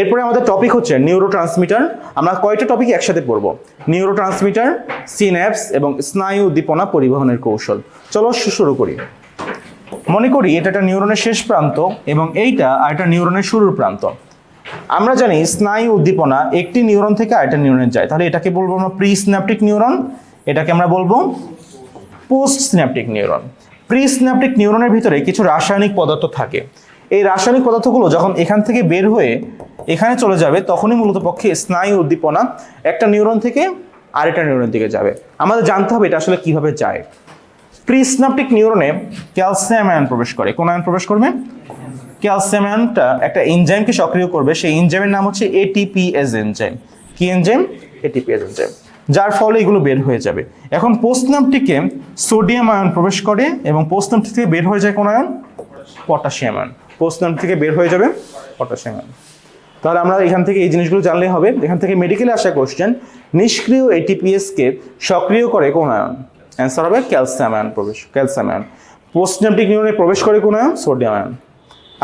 এরপরে আমাদের টপিক হচ্ছে নিউরো ট্রান্সমিটার আমরা কয়টা টপিক একসাথে পড়ব। নিউরো ট্রান্সমিটার সিন্যাপস এবং স্নায়ু উদ্দীপনা পরিবহনের কৌশল। চলো শুরু করি। মনে করি এটা একটা নিউরনের শেষ প্রান্ত এবং এইটা আর একটা নিউরনের শুরুর প্রান্ত। আমরা জানি স্নায়ু উদ্দীপনা একটি নিউরন থেকে আরেকটা নিউরনে যায়। তাহলে এটাকে বলব আমরা প্রি স্ন্যাপটিক নিউরন এটাকে আমরা বলব post synaptic neuron pre synaptic নিউরনের ভিতরে কিছু রাসায়নিক পদার্থ থাকে। এই রাসায়নিক পদার্থগুলো যখন এখান থেকে বের হয়ে এখানে চলে যাবে, তখনই মূলত পক্ষে স্নায়ু উদ্দীপনা একটা নিউরন থেকে আরেকটা নিউরনের দিকে যাবে। আমাদের জানতে হবে এটা আসলে কীভাবে যায়। প্রিস্নাপটিক নিউরনে ক্যালসিয়াম আয়ন প্রবেশ করে। কোন আয়ন প্রবেশ করবে? ক্যালসিয়াম আয়নটা একটা এনজাইমকে সক্রিয় করবে। সেই এনজাইমের নাম হচ্ছে এটিপিএস এনজাইম। কি এনজাইম? ATPase enzyme. যার ফলে এগুলো বের হয়ে যাবে। এখন পোস্টনাপটিকে সোডিয়াম আয়ন প্রবেশ করে এবং পোস্টনাপটিক থেকে বের হয়ে যায় কোন আয়ন? Potassium ion. পোস্টনাপটিক থেকে বের হয়ে যাবে পটাশিয়াম। তাহলে আমরা এখান থেকে এই জিনিসগুলো জানলে হবে। এখান থেকে মেডিকেলে আসা কোশ্চেন নিষ্ক্রিয় এটিপিএসকে সক্রিয় করে কোন আয়ন? অ্যান্সার হবে ক্যালসিয়াম আয়ন প্রবেশ, ক্যালসিয়াম আয়ন। পোস্টনাপটিক নিউরনে প্রবেশ করে কোন আয়ন? Sodium ion.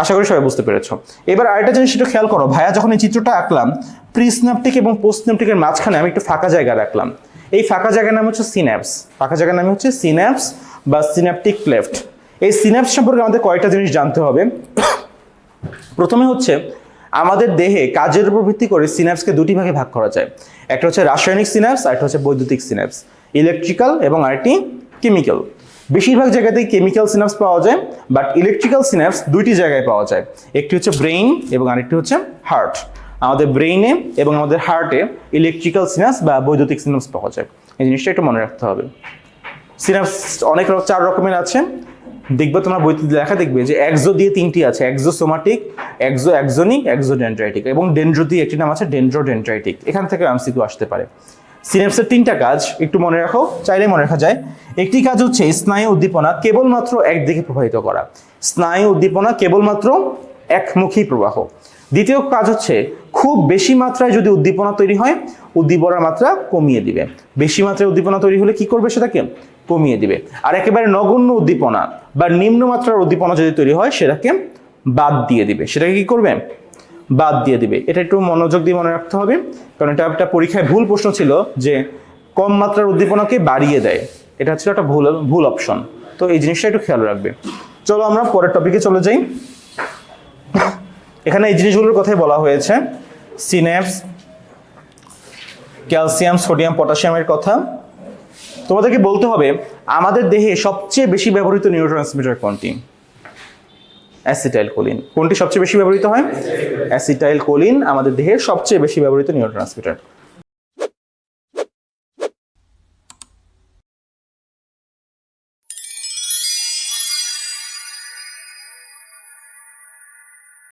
আশা করি সবাই বুঝতে পেরেছ। এবার আরেকটা জিনিস একটু খেয়াল করো। ভাইয়া, যখন এই চিত্রটা আঁকলাম প্রিস্নাপটিক এবং পোস্টনাপটিকের মাঝখানে আমি একটু ফাঁকা জায়গা রাখলাম। এই ফাঁকা জায়গার নাম হচ্ছে সিন্যাপস ফাঁকা জায়গার নাম হচ্ছে সিন্যাপস বা সিনাপটিক ক্লেফট এই সিন্যাপস সম্পর্কে আমাদের কয়েকটা জিনিস জানতে হবে। প্রথমে হচ্ছে, আমাদের দেহে কাজের উপর ভিত্তি করে সিনাপসকে দুটি ভাগে ভাগ করা যায়। একটা হচ্ছে রাসায়নিক সিনাপস আর একটা হচ্ছে বৈদ্যুতিক সিনাপস ইলেকট্রিক্যাল এবং আরেকটি কেমিক্যাল বেশিরভাগ জায়গাতেই কেমিক্যাল সিনাপস পাওয়া যায় বাট ইলেকট্রিক্যাল সিনাপস দুইটি জায়গায় পাওয়া যায়। একটি হচ্ছে ব্রেইন এবং আরেকটি হচ্ছে হার্ট আমাদের ব্রেইনে এবং আমাদের হার্টে ইলেকট্রিক্যাল সিনাপস বা বৈদ্যুতিক সিনাপস পাওয়া যায়। এই জিনিসটা একটু মনে রাখতে হবে। সিনাপস অনেক চার রকমের আছে। দেখবে তোমরা বইতে লেখা দেখবে যে একজো দিয়ে তিনটি আছে একজোসোমাটিক একজো একজনিক একজো ডেন্ড্রাইটিক এবং ডেন্ড্রো দিয়ে একটি নাম আছে ডেন্ড্রো ডেন্ড্রাইটিক এখান থেকে এমসিকিউ আসতে পারে। সিনেপসের তিনটা কাজ, একটু মনে রাখো, চাইলে মনে রাখা যায়। একটি কাজ হচ্ছে স্নায়ু উদ্দীপনা কেবলমাত্র একদিকে প্রবাহিত করা। স্নায়ু উদ্দীপনা কেবলমাত্র একমুখী প্রবাহ। দ্বিতীয় কাজ হচ্ছে খুব বেশি মাত্রায় যদি উদ্দীপনা তৈরি হয়, উদ্দীপনার মাত্রা কমিয়ে দিবে। বেশি মাত্রায় উদ্দীপনা তৈরি হলে কি করবে সেটাকে? কমিয়ে দিবে। আর একেবারে নগণ্য উদ্দীপনা বা নিম্নমাত্রার উদ্দীপনা যদি তৈরি হয়, সেটাকে বাদ দিয়ে দিবে। সেটাকে কি করবে? বাদ দিয়ে দিবে। এটা একটু মনোযোগ দিয়ে মনে রাখতে হবে, কারণ এটা একটা পরীক্ষায় ভুল প্রশ্ন ছিল যে কম মাত্রার উদ্দীপনাকে বাড়িয়ে দেয়। এটা হচ্ছে একটা ভুল ভুল অপশন তো এই জিনিসটা একটু খেয়াল রাখবে। চলো আমরা পরের টপিকে চলে যাই। এখানে এই জিনিসগুলোর কথাই বলা হয়েছে। সিনেপস ক্যালসিয়াম সোডিয়াম পটাশিয়ামের কথা। তোমাদেরকে বলতে হবে, আমাদের দেহে সবচেয়ে বেশি ব্যবহৃত নিউরোট্রান্সমিটার কোনটি? অ্যাসিটাইল কোলিন কোনটি সবচেয়ে বেশি ব্যবহৃত হয়? অ্যাসিটাইল কোলিন আমাদের দেহের সবচেয়ে বেশি ব্যবহৃত নিউরোট্রান্সমিটার